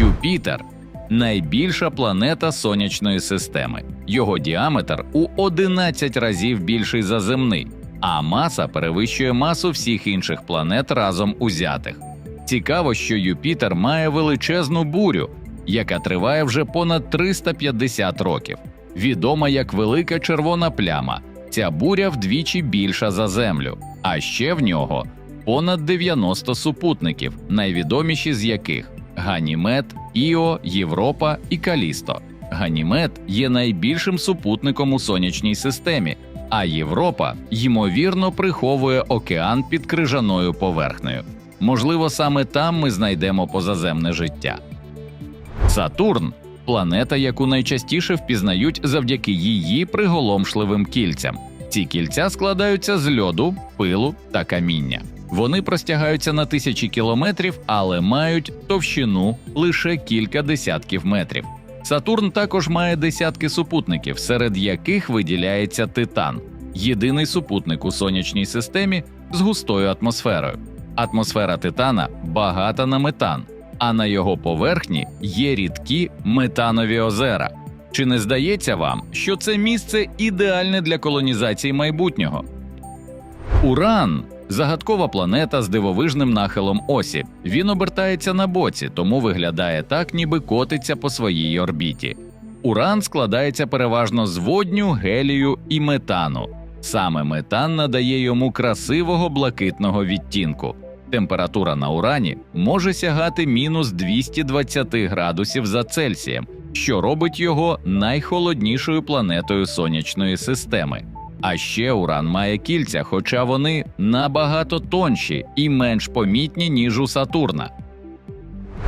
Юпітер найбільша планета сонячної системи. Його діаметр у 11 разів більший за земний, а маса перевищує масу всіх інших планет разом узятих. Цікаво, що Юпітер має величезну бурю, яка триває вже понад 350 років. Відома як велика червона пляма. Ця буря вдвічі більша за землю, а ще в нього понад 90 супутників, найвідоміші з яких Ганімед, Іо, Європа і Калісто. Ганімед є найбільшим супутником у сонячній системі, а Європа ймовірно приховує океан під крижаною поверхнею. Можливо, саме там ми знайдемо позаземне життя. Сатурн планета, яку найчастіше впізнають завдяки її приголомшливим кільцям. Ці кільця складаються з льоду, пилу та каміння. Вони простягаються на тисячі кілометрів, але мають товщину лише кілька десятків метрів. Сатурн також має десятки супутників, серед яких виділяється Титан, єдиний супутник у сонячній системі з густою атмосферою. Атмосфера Титана багата на метан, а на його поверхні є рідкі метанові озера. Чи не здається вам, що це місце ідеальне для колонізації майбутнього? Уран загадкова планета з дивовижним нахилом осі. Він обертається на боці, тому виглядає так, ніби котиться по своїй орбіті. Уран складається переважно з водню, гелію і метану. Саме метан надає йому красивого блакитного відтінку. Температура на урані може сягати мінус 220 градусів за Цельсієм, що робить його найхолоднішою планетою сонячної системи. А ще уран має кільця, хоча вони набагато тонші і менш помітні, ніж у Сатурна.